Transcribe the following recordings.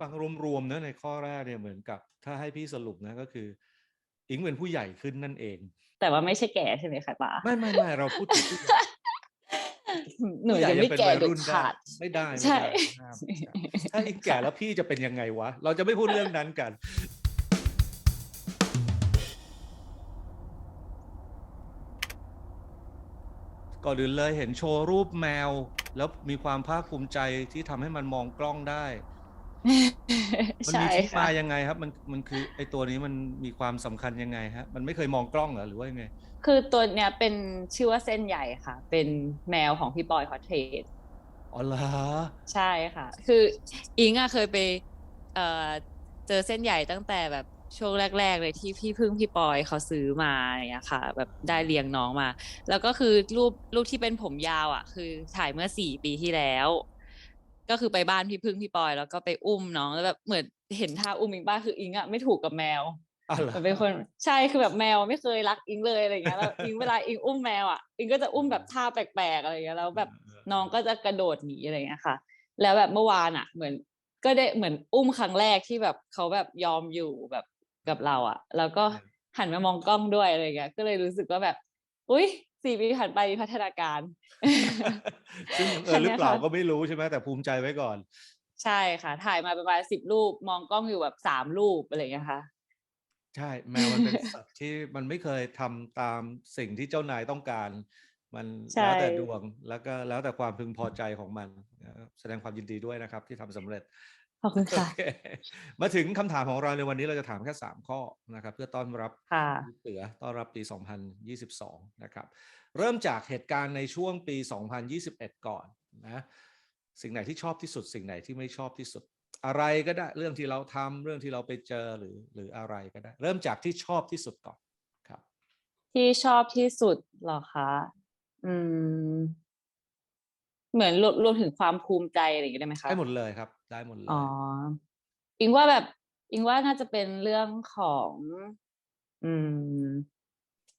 ฟังรวมๆนะในข้อแรกเนี่ยเหมือนกับ ถ้าให้พี่สรุปนะก็คือ อิงเป็นผู้ใหญ่ขึ้นนั่นเอง แต่ว่าไม่ใช่แก่ใช่ไหมคะป้าไม่ไม่ไม่เราพูดถึงผู้ใหญ่หนูผู้ใหญ่จะไม่เป็นแก่วัยเด็รุ่ดนได้ขาดไม่ได้ไม่ใช่ได้ห้ามถ้าอิงแก่แล้วพี่จะเป็นยังไงวะ เราจะไม่พูดเรื่องนั้นกันก่อนอื่นเลยเห็นโชว์รูปแมว แล้วมีความภาคภูมิใจที่ทำให้มันมองกล้องได้ มันใช่มีที่ค่ะมายังไงครับ มันมันคือไอตัวนี้มันมีความสำคัญยังไงฮะมันไม่เคยมองกล้องเหรอหรือว่ายังไง คือตัวเนี้ยเป็นชื่อว่าเส้นใหญ่ค่ะ เป็นแมวของพี่บอยคอเทสอ๋อเหรอใช่ค่ะ คืออิงอะเคยไปเอ่อเจอเส้นใหญ่ตั้งแต่แบบช่วงแรก ๆ เลยที่พี่พึ่งพี่ปอยเขาซื้อมาอย่างเงี้ยค่ะ แบบได้เลี้ยงน้องมา แล้วก็คือรูปรูปที่เป็นผมยาวอะคือถ่ายเมื่อสี่ปีที่แล้ว ก็คือไปบ้านพี่พึ่งพี่ปอย แล้วก็ไปอุ้มน้องแล้วแบบเหมือนเห็นท่าอุ้มอิงบ้างคืออิงอะไม่ถูกกับแมวอ๋อเหรอมันเป็นคนใช่คือแบบแมวไม่เคยรักอิงเลยอะไรอย่างเงี้ยแล้วอิงเวลาอิงอุ้มแมวอะอิงก็จะอุ้มแบบท่าแปลกๆอะไรอย่างเงี้ยแล้วแบบน้องก็จะกระโดดหนีอะไรอย่างเงี้ยค่ะ แล้วแบบเมื่อวานอะ เหมือนก็ได้เหมือนอุ้มครั้งแรกที่แบบเขาแบบยอมอยู่แบบกับเราอะ แล้วก็หันมามองกล้องด้วยอะไรอย่างเงี้ยก็เลยรู้สึกว่าแบบ อุ้ย สี่ปีผ่านไปมีพัฒนาการ ซึ่งเออหรือเปล่าก็ไม่รู้ใช่ไหมแต่ภูมิใจไว้ก่อน ใช่ค่ะ ถ่ายมาประมาณสิบรูป มองกล้องอยู่แบบสามรูปอะไรอย่างเงี้ยค่ะใช่แมวมันเป็นสัตว์ที่มันไม่เคยทำตามสิ่งที่เจ้านายต้องการ มันใช่แล้วแต่ดวงแล้วก็แล้วแต่ความพึงพอใจของมันนะครับแสดงความยินดีด้วยนะครับ ที่ทำสำเร็จ ขอบคุณค่ะโอเคมาถึงคำถามของเราในวันนี้เราจะถามแค่สามข้อนะครับ เพื่อต้อนรับค่ะลูกเสือต้อนรับปี 2022 นะครับ เริ่มจากเหตุการณ์ในช่วงปี 2021 ก่อนนะสิ่งไหนที่ชอบที่สุด สิ่งไหนที่ไม่ชอบที่สุด อะไรก็ได้เรื่องที่เราทำเรื่องที่เราไปเจอหรือหรืออะไรก็ได้ เริ่มจากที่ชอบที่สุดก่อนครับ ที่ชอบที่สุดเหรอคะ อืม เหมือนรวมรวมถึงความภูมิใจอะไรอย่างเงี้ยได้ไหมคะได้หมดเลยครับ ได้หมดเลยอ๋ออิงว่าแบบอิงว่าน่าจะเป็นเรื่องของ อืม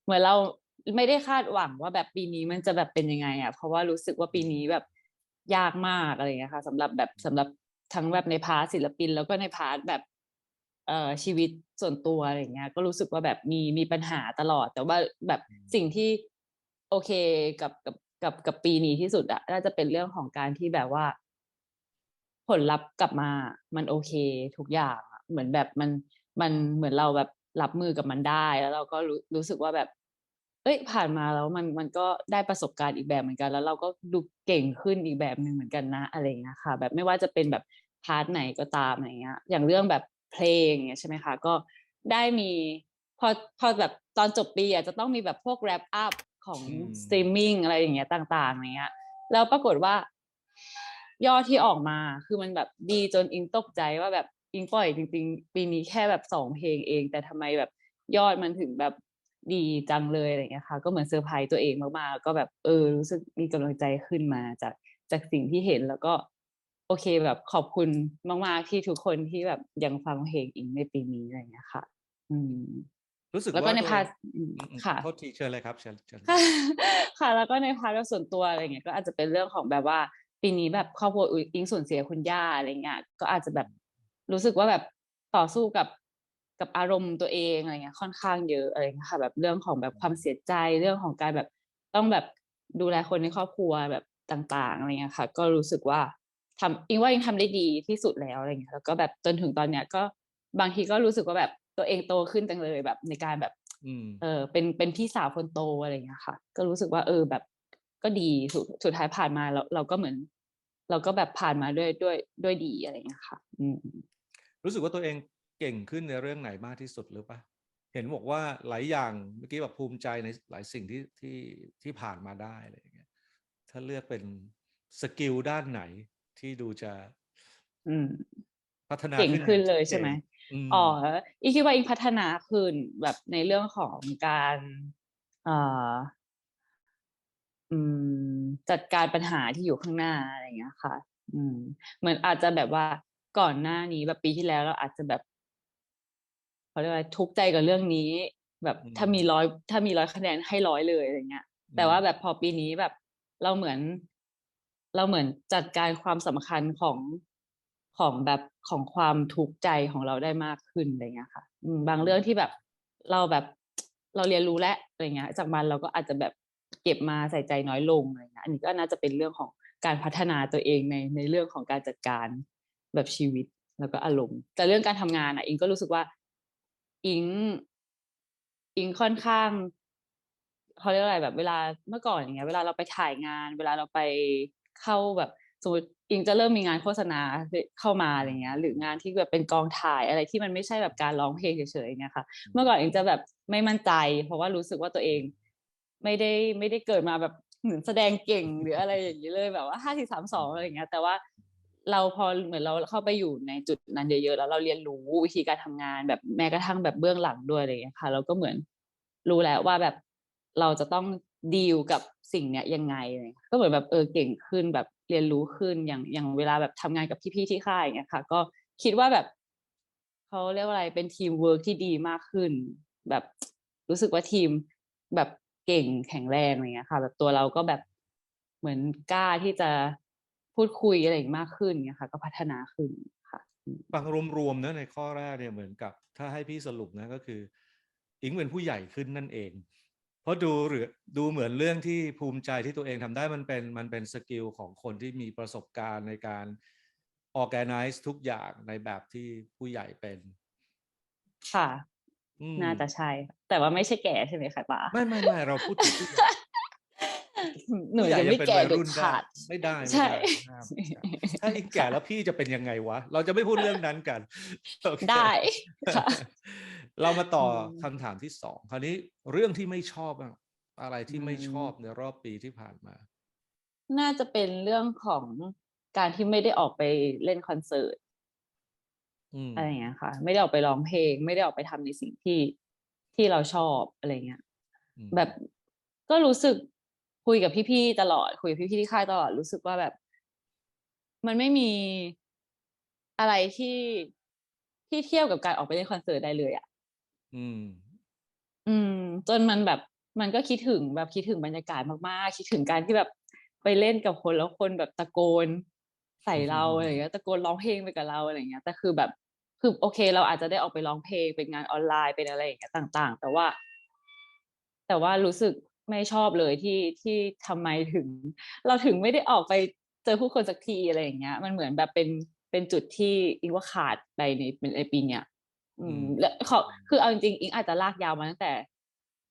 เหมือนเราไม่ได้คาดหวังว่าแบบปีนี้มันจะแบบเป็นยังไงอะ เพราะว่ารู้สึกว่าปีนี้แบบยากมากอะไรอย่างเงี้ยค่ะสำหรับแบบสำหรับทั้งแบบในพาร์ทศิลปิน แล้วก็ในพาร์ทแบบ เอ่อชีวิตส่วนตัวอะไรอย่างเงี้ย ก็รู้สึกว่าแบบมีมีปัญหาตลอด แต่ว่าแบบสิ่งที่โอเคกับกับ กับกับปีนี้ที่สุดอะน่าจะเป็นเรื่องของการที่แบบว่า ผลลัพธ์กลับมา มันโอเค ทุกอย่างอะเหมือนแบบมันมันเหมือนเราแบบรับมือกับมันได้ แล้วเราก็รู้รู้สึกว่าแบบ เอ้ย ผ่านมาแล้วมันมันก็ได้ประสบการณ์อีกแบบเหมือนกัน แล้วเราก็ดูเก่งขึ้นอีกแบบหนึ่งเหมือนกันนะ อะไรเงี้ยค่ะ แบบไม่ว่าจะเป็นแบบพาร์ทไหนก็ตามอะไรเงี้ย อย่างเรื่องแบบเพลงเงี้ยใช่ไหมคะ ก็ได้มีพอพอแบบตอนจบปีอะจะต้องมีแบบพวกแรปอัพ ของอืมสตรีมมิ่งอะไรอย่างเงี้ยต่างๆอะไรเงี้ยแล้วปรากฏว่า ยอดที่ออกมาคือมันแบบดีจนอิงตกใจว่าแบบอิงปล่อยจริง ๆ ปีนี้แค่แบบสองเพลงเอง แต่ทำไมแบบยอดมันถึงแบบดีจังเลยอะไรเงี้ยค่ะ ก็เหมือนเซอร์ไพรส์ตัวเองมากๆก็แบบเออรู้สึกมีกำลังใจขึ้นมาจากจากสิ่งที่เห็นแล้วก็ โอเคแบบขอบคุณมาก ๆ ที่ทุกคนที่แบบยังฟังเพลงอิงในปีนี้อะไรเงี้ยค่ะ อืม รู้สึกแล้วก็ว่าในตัวพาร์ทเองอืมอืมอืมค่ะโทษทีเชิญเลยครับเชิญเชิญค่ะค่ะ แล้วก็ในพาร์ทส่วนตัวอะไรเงี้ยก็อาจจะเป็นเรื่องของแบบว่าปีนี้แบบครอบครัวอิงสูญเสียคุณย่าอะไรเงี้ยก็อาจจะแบบรู้สึกว่าแบบต่อสู้กับกับอารมณ์ตัวเองอะไรเงี้ยค่อนข้างเยอะอะไรเงี้ยค่ะ แบบเรื่องของแบบความเสียใจเรื่องของการแบบต้องแบบดูแลคนในครอบครัวแบบต่างๆอะไรเงี้ยค่ะ ก็รู้สึกว่าทำอิงว่าอิงทำได้ดีที่สุดแล้วอะไรเงี้ยแล้วก็แบบจนถึงตอนเนี้ยก็บางทีก็รู้สึกว่าแบบ ตัวเองโตขึ้นจังเลยแบบในการแบบอืมเออเป็นเป็นพี่สาวคนโตอะไรอย่างเงี้ยค่ะ ก็รู้สึกว่า เออแบบก็ดีสุดสุดท้ายผ่านมาเราเราก็เหมือน เราก็แบบผ่านมาด้วยด้วยด้วยดีอะไรอย่างเงี้ยค่ะ อืมรู้สึกว่าตัวเองเก่งขึ้นในเรื่องไหนมากที่สุดหรือปะเห็นบอกว่าหลายอย่างเมื่อกี้แบบภูมิใจในหลายสิ่งที่ที่ที่ผ่านมาได้อะไรอย่างเงี้ยถ้าเลือกเป็นสกิลด้านไหนที่ดูจะอืม พัฒนาเก่งขึ้นขึ้นอย่างเลยชัดจใช่ไหมอืมอ๋ออีคิดว่าอิงพัฒนาขึ้นแบบในเรื่องของการเอ่ออืมจัดการปัญหาที่อยู่ข้างหน้าอะไรอย่างเงี้ยค่ะ อืม เหมือนอาจจะแบบว่าก่อนหน้านี้แบบปีที่แล้วเราอาจจะแบบเขาเรียกว่าทุกข์ใจกับเรื่องนี้ แบบอืมถ้ามีร้อยถ้ามีร้อยคะแนนให้ร้อยเลยอะไรเงี้ย แต่ว่าแบบพอปีนี้แบบเราเหมือน เราเหมือนจัดการความสำคัญของ ของแบบของความทุกข์ใจของเราได้มากขึ้นอะไรเงี้ยค่ะบางเรื่องที่แบบเราแบบเราเรียนรู้แล้วอะไรเงี้ย จากมันเราก็อาจจะแบบเก็บมาใส่ใจน้อยลงอะไรเงี้ยอันนี้ก็น่าจะเป็นเรื่องของการพัฒนาตัวเองในในเรื่องของการจัดการแบบชีวิตแล้วก็อารมณ์แต่เรื่องการทำงานอะ อิงก็รู้สึกว่า อิง อิงค่อนข้างเขาเรียกอะไรแบบเวลาเมื่อก่อนอย่างเงี้ย เวลาเราไปถ่ายงาน เวลาเราไปเข้าแบบสมมติ อิงจะเริ่มมีงานโฆษณาเข้ามาอะไรเงี้ย หรืองานที่แบบเป็นกองถ่ายอะไรที่มันไม่ใช่แบบการร้องเพลงเฉยๆอย่างเงี้ยค่ะ เมื่อก่อนอิงจะแบบไม่มั่นใจ เพราะว่ารู้สึกว่าตัวเอง ไม่ได้ไม่ได้เกิดมาแบบเหมือนแสดงเก่งหรืออะไรอย่างนี้เลยแบบว่าห้าสี่สามสองอะไรอย่างเงี้ย แต่ว่าเราพอเหมือนเราเข้าไปอยู่ในจุดนั้นเยอะๆแล้วเราเรียนรู้วิธีการทำงานแบบแม้กระทั่งแบบเบื้องหลังด้วยอะไรอย่างเงี้ยค่ะ เราก็เหมือนรู้แล้วว่าแบบเราจะต้องดีลกับสิ่งเนี้ยยังไงอะไรเงี้ยก็เหมือนแบบเออเก่งขึ้นแบบ เรียนรู้ขึ้นอย่างอย่างเวลาแบบทำงานกับพี่ๆที่ค่ายอย่างเงี้ยค่ะ ก็คิดว่าแบบเขาเรียกว่าอะไรเป็นทีมเวิร์กที่ดีมากขึ้น แบบรู้สึกว่าทีมแบบเก่งแข็งแรงอะไรเงี้ยค่ะ แบบตัวเราก็แบบเหมือนกล้าที่จะพูดคุยอะไรอย่างมากขึ้นเงี้ยค่ะ ก็พัฒนาขึ้นค่ะฟังรวมๆนะในข้อแรกเนี่ยเหมือนกับ ถ้าให้พี่สรุปนะก็คือ อิงเป็นผู้ใหญ่ขึ้นนั่นเอง เพราะดูหรือดูเหมือนเรื่องที่ภูมิใจที่ตัวเองทำได้มันเป็นมันเป็นสกิลของคนที่มีประสบการณ์ในการ organize ทุกอย่างในแบบที่ผู้ใหญ่เป็น ค่ะ อืมน่าจะใช่ แต่ว่าไม่ใช่แก่ใช่ไหมคะป้าไม่ไม่ไม่เราพูดถึงผู้ใหญ่หนูผู้ใหญ่ยังไม่เป็นแก่วัยเด็รุ่ดนได้ขาด ไม่ได้ไม่ใช่ ได้ห้ามถ้าอิงแก่แล้วพี่จะเป็นยังไงวะ เราจะไม่พูดเรื่องนั้นกันโอเค ได้ค่ะ เรามาต่ออมคำถามที่สองคราวนี้เรื่องที่ไม่ชอบอะอะไรที่ไม่อืมชอบในรอบปีที่ผ่านมา น่าจะเป็นเรื่องของการที่ไม่ได้ออกไปเล่นคอนเสิร์ตอืมอะไรอย่างเงี้ยค่ะ ไม่ได้ออกไปร้องเพลง ไม่ได้ออกไปทำในสิ่งที่ที่เราชอบอะไรเงี้ยอืมแบบก็รู้สึกคุยกับพี่ๆตลอด คุยกับพี่ๆที่ค่ายตลอดรู้สึกว่าแบบ มันไม่มีอะไรที่ที่เทียบกับการออกไปเล่นคอนเสิร์ตได้เลยอะ อืม อืม จนมันแบบมันก็คิดถึงแบบคิดถึงบรรยากาศมากๆ คิดถึงการที่แบบไปเล่นกับคนแล้วคนแบบตะโกนใส่เราอืมอะไรอย่างเงี้ยตะโกนร้องเพลงไปกับเราอะไรอย่างเงี้ยแต่คือแบบคือโอเค เราอาจจะได้ออกไปร้องเพลงเป็นงานออนไลน์เป็นอะไรอย่างเงี้ยต่าง ๆ แต่ว่า แต่ว่ารู้สึกไม่ชอบเลยที่ที่ทำไมถึง เราถึงไม่ได้ออกไปเจอผู้คนสักทีอะไรอย่างเงี้ย มันเหมือนแบบเป็นเป็นจุดที่อิงว่าขาดไปในในปีเนี้ย อืมและขอคือเอาจริงๆอิงอาจจะลากยาวมาตั้งแต่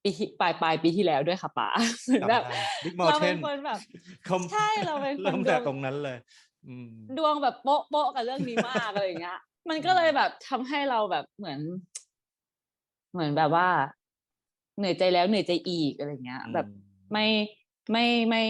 ปีที่ปลายปลายปีที่แล้วด้วยค่ะป๋าเหมือนแบบบิ๊กมอเราเทเป็นนคนแบบใช่เราเป็นคนเริ่มแต่ดวงตรงนั้นเลยอืมดวงแบบโป๊ะโป๊ะกับเรื่องนี้มากอะไรอย่างเงี้ย มันก็เลยแบบทำให้เราแบบเหมือน เหมือนแบบว่า เหนื่อยใจแล้วเหนื่อยใจอีกอะไรเงี้ย แบบไม่ไม่ไม่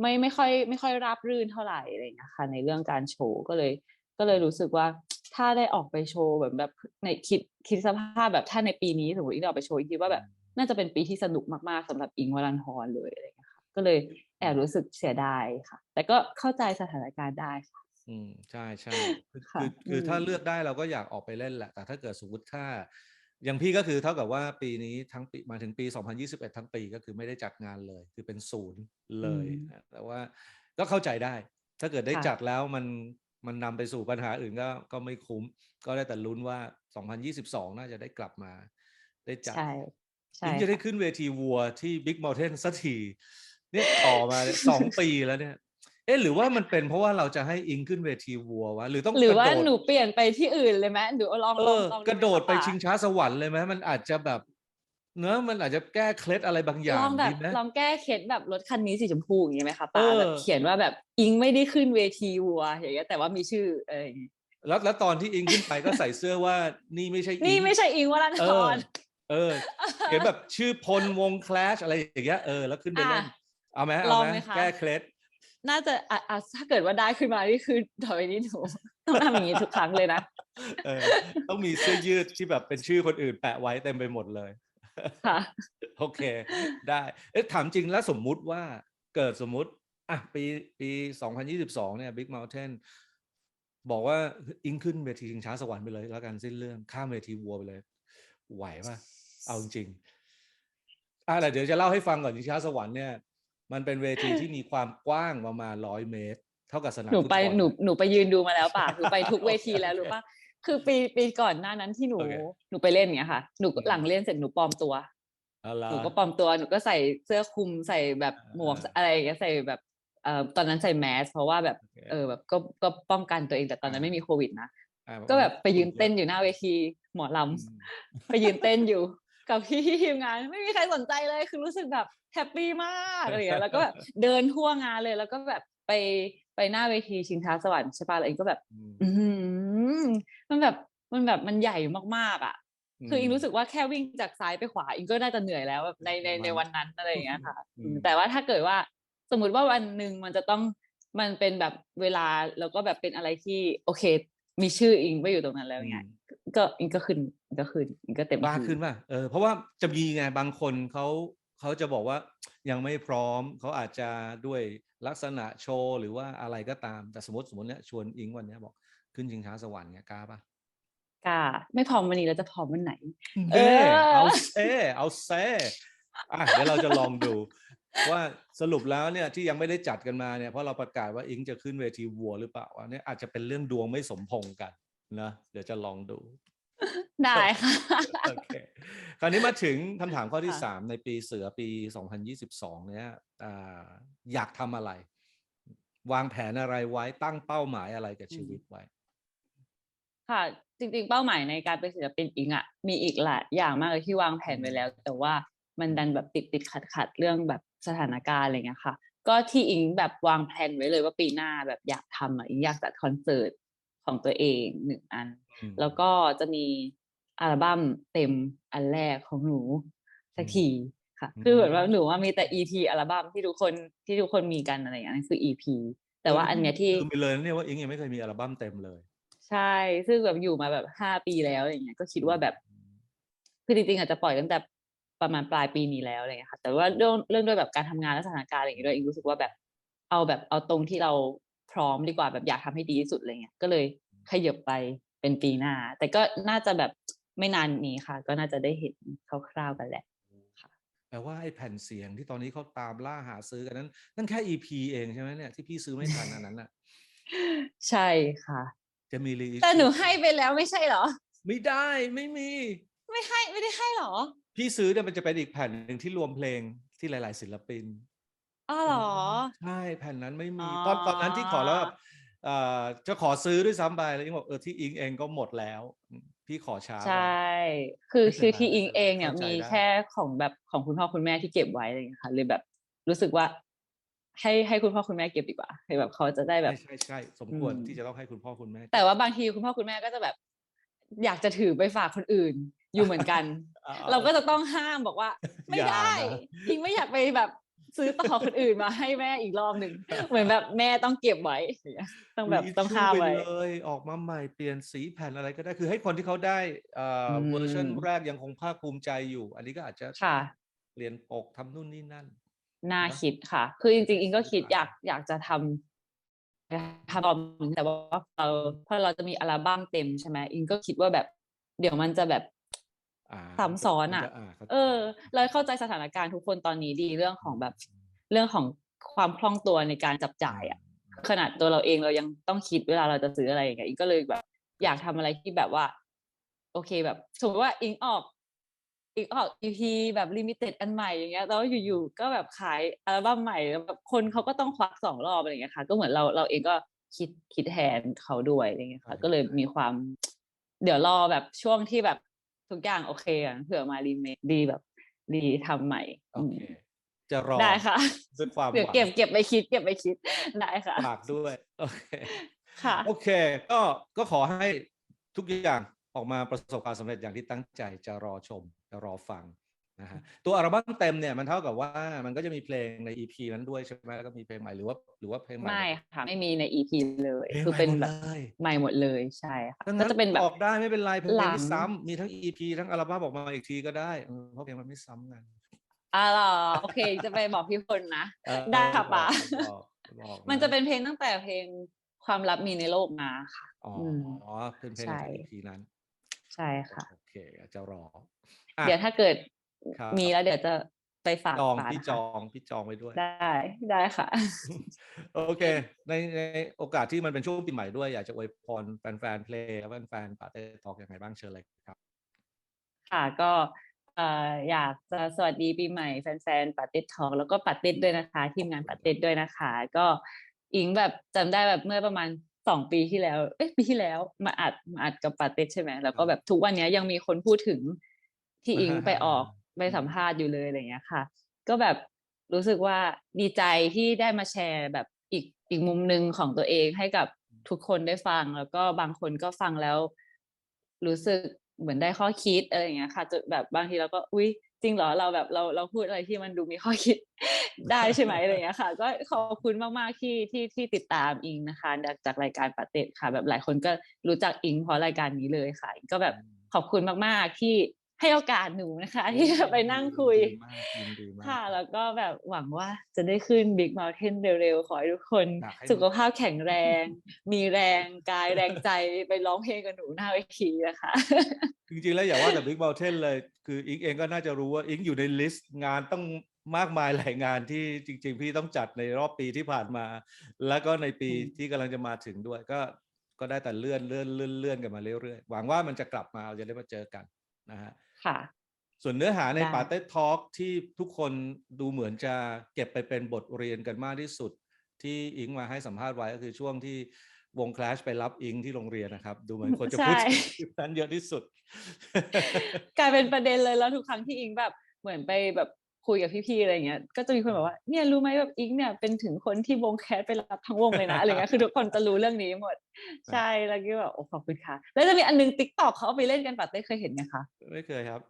ไม่ไม่ค่อย ไม่ค่อยราบรื่นเท่าไหร่อะไรอย่างเงี้ยค่ะ ในเรื่องการโชว์ก็เลย ก็เลยรู้สึกว่า ถ้าได้ออกไปโชว์แบบแบบในคิดคิดสภาพแบบถ้าในปีนี้สมมติอิงได้ออกไปโชว์อิงคิดว่าแบบน่าจะเป็นปีที่สนุกมากๆสำหรับอิงวรันทรเลยอะไรอย่างเงี้ยค่ะก็เลยแอบรู้สึกเสียดายค่ะ แต่ก็เข้าใจสถานการณ์ได้ค่ะอืมใช่ใช่คือค่ะคือคืออืมถ้าเลือกได้เราก็อยากออกไปเล่นแหละ แต่ถ้าเกิดสมมติถ้าอย่างพี่ก็คือเท่ากับว่าปีนี้ทั้งปีมาถึงปี 2021 ทั้งปีก็คือไม่ได้จัดงานเลย คือเป็นศูนย์เลยนะแต่ว่าก็เข้าใจได้ ถ้าเกิดได้จัดแล้วมัน มันนำไปสู่ปัญหาอื่นก็ก็ไม่คุ้ม ก็ได้แต่ลุ้นว่า 2022 น่าจะได้กลับมา ได้จัดใช่ใช่ยิ่งจะได้ค่ะขึ้นเวทีวัวที่ Big Mountain สักทีเนี่ยต่อมาเนี่ยสองปีแล้วเนี่ย เอ๊ะหรือว่ามันเป็นเพราะว่าเราจะให้อิงขึ้นเวทีวัววะหรือต้องหรือกระว่าโดดหนูเปลี่ยนไปที่อื่นเลยไหมหนูลองเอลองอลองกระโดดไปหมคะชิงช้าสวรรค์เลยไหมมันอาจจะแบบ เนอะมันอาจจะแก้เคล็ดอะไรบางอย่าลงองแบบดีไหมลองแก้เคล็ดแบบรถคันนี้สีชมพูอย่างนี้ไหมคะป้าเออแบบเขียนว่าแบบอิงไม่ได้ขึ้นเวทีวัวอย่างเงี้ยแต่ว่ามีชื่อเอออย่างงี้แล้วแล้วตอนที่อิงขึ้นไปก็ใส่เสื้อว่านี่ไม่ใช่อิงนี่ไม่ใช่อิงวรันเอทอรเออเขียนแบบชื่อพลวงคลาชอะไรอย่างเงี้ยเออแล้วขึ้นไปเล่นอะเอาไหมลเอาองไหมไหมคะแก้เคล็ดน่าจะอะอะถ้าเกิดว่าได้ขึ้นมานี่คือต่อไปนี้หนูต้องทำอย่างนี้ทุกครั้งเลยนะเออต้องมีเสื้อยืดที่แบบเป็นชื่อคนอื่นแปะไว้เต็มไปหมดเลย ค่ะ โอเค ได้ เอ๊ะถามจริงแล้วสมมุติว่าเกิดสมมุติ อะ ปีปี 2022 เนี่ย Big Mountain บอกว่าอิงขึ้นเวทีชิงช้าสวรรค์ไปเลย แล้วกันสิ้นเรื่องข้ามเวทีวัวไปเลย ไหวป่ะ เอาจริงๆอะแต่เดี๋ยวจะเล่าให้ฟังก่อนชิงช้าสวรรค์เนี่ย มันเป็นเวทีที่มีความกว้างประมาณร้อยเมตร เท่ากับสนามหนูไปฟุตบอลหนูหนูไปยืนดูมาแล้วป่ะหนูไปทุกเวทีแล้วรู้ป่ะ คือปีปีก่อนหน้านั้นที่หนูโอเคหนูไปเล่นเงี้ยค่ะหนูก็อืมหลังเล่นเสร็จหนูปลอมตัวเอาล่ะหนูก็ปลอมตัวหนูก็ใส่เสื้อคลุมใส่แบบหมวกอ่าอะไรอย่างเงี้ยใส่แบบเอ่อตอนนั้นใส่แมสเพราะว่าแบบโอเคเออแบบก็ก็ป้องกันตัวเองแต่ตอนนั้นอ่าไม่มีโควิดนะอ่าก็แบบไปยืนเต้นอือยู่หน้าเวทีหมอลำมไปยืนเต้นอยู่กับพี่ทีมงาน ไม่มีใครสนใจเลยคือรู้สึกแบบแฮปปี้มากอะไรอย่างเงี้ยแล้วก็แบบเดินทั่วงานเลย แล้วก็แบบไปไปหน้าเวทีชิงช้าสวรรค์ใช่ป่ะแล้วเองก็แบบ อืมอือหือ มันแบบมันแบบมันใหญ่มากๆอะ คืออิงมรู้สึกว่าแค่วิ่งจากซ้ายไปขวาอิงก็น่าจะเหนื่อยแล้วแบบในในในมันวันนั้นอะไรอย่างเงี้ยค่ะอืมอืมแต่ว่าถ้าเกิดว่าสมมุติว่าวันหนึ่งมันจะต้องมันเป็นแบบเวลาแล้วก็แบบเป็นอะไรที่โอเค มีชื่ออิงไปอยู่ตรงนั้นแล้วไงก็อิงก็ขึ้นอิงก็ขึ้นอิงก็เต็มบ้าที่ขึ้นป่ะเออเพราะว่าจะมีไงบางคนเขาเขาจะบอกว่ายังไม่พร้อมเขาอาจจะด้วยลักษณะโชว์หรือว่าอะไรก็ตามแต่สมมติสมมติเนี้ยชวนอิงวันเนี้ยบอก ขึ้นชิงช้าสวรรค์เนี้ยกล้าป่ะกล้า ไม่พร้อมวันนี้แล้วจะพร้อมวันไหน เอเด้อเอาเซ่เอาเซ่อะเดี๋ยวเราจะลองดู ว่าสรุปแล้วเนี่ยที่ยังไม่ได้จัดกันมาเนี่ยเพราะเราประกาศว่าอิงจะขึ้นเวทีวัวหรือเปล่าอันนี้อาจจะเป็นเรื่องดวงไม่สมพงษ์กันนะเดี๋ยวจะลองดู ได้ค่ะโอเคคราวนี้มาถึงคำถามข้อที่ค่ะสามในปีเสือปี2022เนี่ยอ่าอยากทำอะไร วางแผนอะไรไว้ตั้งเป้าหมายอะไรกับชีวิตไว้ ค่ะจริงๆเป้าหมายในการเป็นศิลปินอิงอะมีอีกหลายอย่างมากเลยที่วางแผนไว้แล้ว แต่ว่ามันดันแบบติดติดขัดขัดๆเรื่องแบบสถานการณ์อะไรเงี้ยค่ะ ก็ที่อิงแบบวางแผนไว้เลยว่าปีหน้าแบบอยากทำอะอิงอยากจัดคอนเสิร์ตของตัวเองหนึ่งอันอืมแล้วก็จะมีอัลบั้มเต็มอันแรกของหนูสักทีค่ะอืมคือเหมือนว่าหนูว่ามีแต่ EP อัลบั้มที่ทุกคนที่ทุกคนมีกันอะไรอย่างเงี้ยนั่นคือ EP แต่ว่าอันเนี้ยที่คือไปเลยนะเนี่ยว่าอิงยังไม่เคยมีอัลบั้มเต็มเลย ใช่ ซึ่งแบบอยู่มาแบบห้าปีแล้วอย่างเงี้ย ก็คิดว่าแบบคือจริงๆอาจจะปล่อยตั้งแต่ประมาณปลายปีนี้แล้วอะไรเงี้ยค่ะ แต่ว่าเรื่องเรื่องด้วยแบบการทำงานและสถานการณ์อะไรอย่างเงี้ยด้วยอิงรู้สึกว่าแบบเอาแบบเอาตรงที่เราพร้อมดีกว่าแบบอยากทำให้ดีที่สุดอะไรเงี้ย ก็เลยขยับไปเป็นปีหน้า แต่ก็น่าจะแบบไม่นานนี้ค่ะ ก็น่าจะได้เห็นคร่าวๆกันแหละแปลว่าไอ้แผ่นเสียงที่ตอนนี้เขาตามล่าหาซื้อกันนั้นนั่นแค่ EP เองใช่ไหมเนี่ยที่พี่ซื้อไม่ทันอันนั้นน่ะ ใช่ค่ะ จะมี reissue แต่หนูให้ไปแล้วไม่ใช่เหรอ ไม่ได้ไม่มี ไม่ให้ไม่ได้ให้เหรอ พี่ซื้อเนี่ยมันจะเป็นอีกแผ่นหนึ่งที่รวมเพลงที่หลาย ๆ ศิลปินอ้าวเหรอ ใช่แผ่นนั้นไม่มีอ๋อตอนตอนนั้นที่ขอแล้วแบบเอ่อจะขอซื้อด้วยซ้ำไปแล้วอิงบอกเออที่อิงเองก็หมดแล้วอืมพี่ขอช้าไปใช่ คือไม่เป็นคือไรที่อิงไม่เป็นไรเองเนี่ยเข้าใจมีได้แค่ของแบบของคุณพ่อคุณแม่ที่เก็บไว้อะไรอย่างเงี้ยค่ะเลยแบบรู้สึกว่า ให้ให้คุณพ่อคุณแม่เก็บดีกว่าให้แบบเขาจะได้แบบใช่ใช่ใช่สมควรอืมที่จะต้องให้คุณพ่อคุณแม่ แต่ว่าบางทีคุณพ่อคุณแม่ก็จะแบบ อยากจะถือไปฝากคนอื่นอยู่เหมือนกันอ่เราก็จะต้องห้ามบอกว่า ไม่อย่าได้นะอิงไม่อยากไปแบบซื้อต่อคนอื่นมาให้แม่อีกรอบหนึ่งเหมือนแบบแม่ต้องเก็บไว้อย่างเงี้ยต้องแบบ reissue ต้องห้ามไปไว้เลยออกมาใหม่เปลี่ยนสีแผ่นอะไรก็ได้คือให้คนที่เขาได้เอ่ออมเวอร์ชันแรกยังคงภาคภูมิใจอยู่ อันนี้ก็อาจจะค่ะเปลี่ยนปกทำนู่นนี่นั่น น่านะคิดค่ะ คือจริงๆอิงก็คิดอ่าอยากอยากจะทำทำตอนนี้แต่ว่าเราพอเราจะมีอัลบั้มเต็มใช่ไหมอิงก็คิดว่าแบบ เดี๋ยวมันจะแบบอ่าซ้ำซ้อนมัอะจข้าใจเออเราเข้าใจสถานการณ์ทุกคนตอนนี้ดีเรื่องของแบบเรื่องของความคล่องตัวในการจับจ่ายอะ ขนาดตัวเราเองเรายังต้องคิดเวลาเราจะซื้ออะไรอย่างเงี้ยอิงก็เลยแบบ อยากทำอะไรที่แบบว่า โอเคแบบสมมติว่าอิงออก อิงออก EP แบบลิมิเต็ดอันใหม่อย่างเงี้ยแล้วอยู่ๆก็แบบขายอัลบั้มใหม่แล้วแบบคนเขาก็ต้องควักสองรอบอะไรอย่างเงี้ยค่ะ ก็เหมือนเราเราเองก็คิดคิดแทนเขาด้วยอะไรอย่างเงี้ยค่ะ ก็เลยมีความ เดี๋ยวรอแบบช่วงที่แบบทุกอย่างโอเคอะเผื่อมารีเมคดีแบบดีทำใหม่โออืมเคจะรอได้ค่ะด้วยความเดี๋ยวหวังเก็บเก็บไปคิด เก็บไปคิดได้ค่ะฝากด้วยโอเคค่ะ โอเค ก็ก็ขอให้ทุกอย่าง ออกมาประสบความสำเร็จอย่างที่ตั้งใจจะรอชมจะรอฟังนะฮะตัวอัลบั้มเต็มเนี่ยมันเท่ากับว่ามันก็จะมีเพลงใน EP นั้นด้วยใช่ไหมแล้วก็มีเพลงใหม่หรือว่าหรือว่าเพลงใหม่ไม่ค่ะไม่มีใน EP เลยเพลงคือใหม่เป็นหมดแบบเลยใหม่หมดเลยใช่ค่ะดังก็นั้นจะเป็นแบบออกได้ไม่เป็นไรเพลงหลังไม่ซ้ำมีทั้ง EP ทั้งอัลบั้มออกมาอีกทีก็ได้เออเพราะเพลงมันไม่ซ้ำกันอ่าเหรอโอเค จะไปบอกพี่พลนะเออได้ค่ะบอกป๋าบอกบอกมันจะเป็นเพลงตั้งแต่เพลงความลับมีในโลกมาค่ะอ๋อมอเป็นเพลงใช่ใน EP นั้น ใช่ค่ะโอเคจะรออะเดี๋ยวถ้าเกิดครับมีแล้วเดี๋ยวจะไปฝากจองป่าพี่นะจคะองพี่จองไว้ด้วยได้ได้ค่ะ โอเค ในในโอกาสที่มันเป็นช่วงปีใหม่ด้วยอยากจะอวยพรแฟนๆเพลงและแฟนๆปาเต้ทอกยังไงบ้างเชิญเลยครับ ค่ะก็เอ่ออยากจะสวัสดีปีใหม่แฟนๆปาเต็ดทองแล้วก็ปาเต็ดด้วยนะคะ ทีมงานปาเต็ดด้วยนะคะ ก็อิงแบบจำได้แบบเมื่อประมาณ สองปีที่แล้ว เอ๊ะปีที่แล้วมาอัดมาอัดกับปาเต็ดใช่ไหมแล้วก็แบบทุกวันนี้ยังมีคนพูดถึงที่อิงไปออกไปสัมภาษณ์อยู่เลยอะไรอย่างเงี้ยค่ะ ก็แบบรู้สึกว่าดีใจที่ได้มาแชร์แบบอีกอีกมุมหนึ่งของตัวเองให้กับทุกคนได้ฟัง แล้วก็บางคนก็ฟังแล้ว รู้สึกเหมือนได้ข้อคิดอะไรอย่างเงี้ยค่ะจนแบบบางทีเราก็อุ๊ย จริงเหรอเราแบบเราเราพูดอะไรที่มันดูมีข้อคิดได้ใช่ไหมอะไรอย่างเงี้ยค่ะ ก็ขอบคุณมากๆที่ที่ที่ติดตามอิงนะคะ จากจากรายการปาเต็ดค่ะ แบบหลายคนก็รู้จักอิงเพราะรายการนี้เลยค่ะอิงก็แบบขอบคุณมากๆที่ ให้โอกาสหนูนะคะ ที่จะไปนั่งคุยดีมากยินดีมากค่ะ แล้วก็แบบหวังว่าจะได้ขึ้น Big Mountain เร็วๆ ขอให้ทุกคนอยากให้สุขภาพแข็งแรง มีแรงกายแรงใจไปร้องเพลงกับหนูหน้าเวทีนะคะ จริงๆ แล้วอย่าว่าแต่ Big Mountain เลย คืออิงเองก็น่าจะรู้ว่าอิงอยู่ในลิสต์งานต้องมากมายหลายงานที่จริง ๆ พี่ต้องจัดในรอบปีที่ผ่านมา แล้วก็ในปีอืมที่กำลังจะมาถึงด้วยก็ก็ได้แต่เลื่อนเลื่อนเลื่อนเลื่อนกันมาเรื่อยๆ หวังว่ามันจะกลับมาเราจะได้มาเจอกันนะฮะ ค่ะ ส่วนเนื้อหาในได้ปาเต้ทอล์กที่ทุกคนดูเหมือนจะเก็บไปเป็นบทเรียนกันมากที่สุด ที่อิงมาให้สัมภาษณ์ไว้ก็คือช่วงที่วงคลาชไปรับอิงที่โรงเรียนนะครับ ดูเหมือนคนจะพูดใช่ถึงคลิปนั้นเยอะที่สุด กลายเป็นประเด็นเลยแล้วทุกครั้งที่อิงแบบเหมือนไปแบบ คุยกับพี่ๆอะไรเงี้ย ก็จะมีคนบอกว่าเนี่ยรู้ไหมแบบอิงเนี่ยเป็นถึงคนที่วงแคสไปรับทั้งวงเลยนะอะไรเงี้ยคือทุกคนจะรู้เรื่องนี้หมด ใช่แล้วก็แบบโอ้ขอบคุณค่ะ แล้วจะมีอันนึงติ๊กตอกเขาเอาไปเล่นกันปัดเต้เคยเห็นไหมคะไม่เคยครับ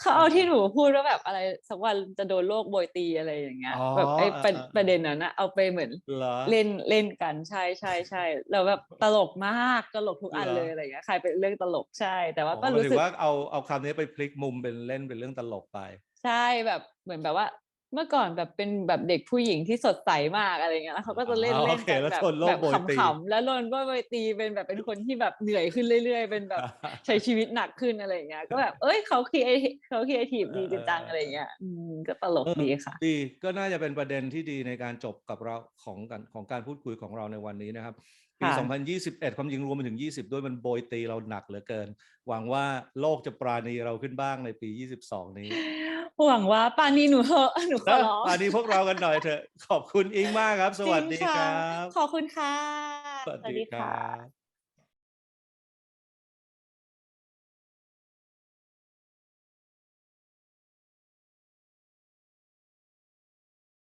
เขาเอาที่หนูพูดว่าแบบอะไรสักวันจะโดนโลกโบยตีอะไรอย่างเงี้ยอ๋อแบบไอ้ประอ่าอ่าประเด็นนั้นนะเอาไปเหมือนเหรอเล่นเล่นกันใช่ใช่ใช่แล้วแบบตลกมากตลกทุกอันเหรอเลยอะไรอย่างเงี้ยใครเป็นเรื่องตลกใช่ แต่ว่าอ๋อก็หมายรู้ถึสึงกว่าเอาเอาคำนี้ไปพลิกมุมเป็นเล่นเป็นเรื่องตลกไป ใช่แบบเหมือนแบบว่า เมื่อก่อนแบบเป็นแบบเด็กผู้หญิงที่สดใสมากอะไรเงี้ยแล้วเขาก็จะเล่นอ๋อเล่นโอเคกันแล้วแบบทนโลกแบบโบยตีขำๆแล้วโดนโบยตีเป็นแบบเป็นคนที่แบบเหนื่อยขึ้นเรื่อยๆ เป็นแบบใช้ชีวิตหนักขึ้นอะไรอย่างเงี้ย ก็แบบเอ้ยเขาคีเอเขาคีเอทีฟดีจริงจังอะไรอย่างเงี้ยอืมก็ตลกดีค่ะ ดีก็น่าจะเป็นประเด็นที่ดีในการจบกับเราของกันของการพูดคุยของเราในวันนี้นะครับปีค่ะ2021 ความจริงรวมไปถึง 20 ด้วยมันโบยตีเราหนักเหลือเกิน หวังว่าโลกจะปราณีเราขึ้นบ้างในปี 22 นี้ หวังว่าปานนี้หนูเหอะหนูขอแล้วร้องปราณีพวกเรากันหน่อยเถอะ ขอบคุณอิงมากครับ สวัสดีจงคค่ะรับ ขอบคุณค่ะ สวัสดีครับ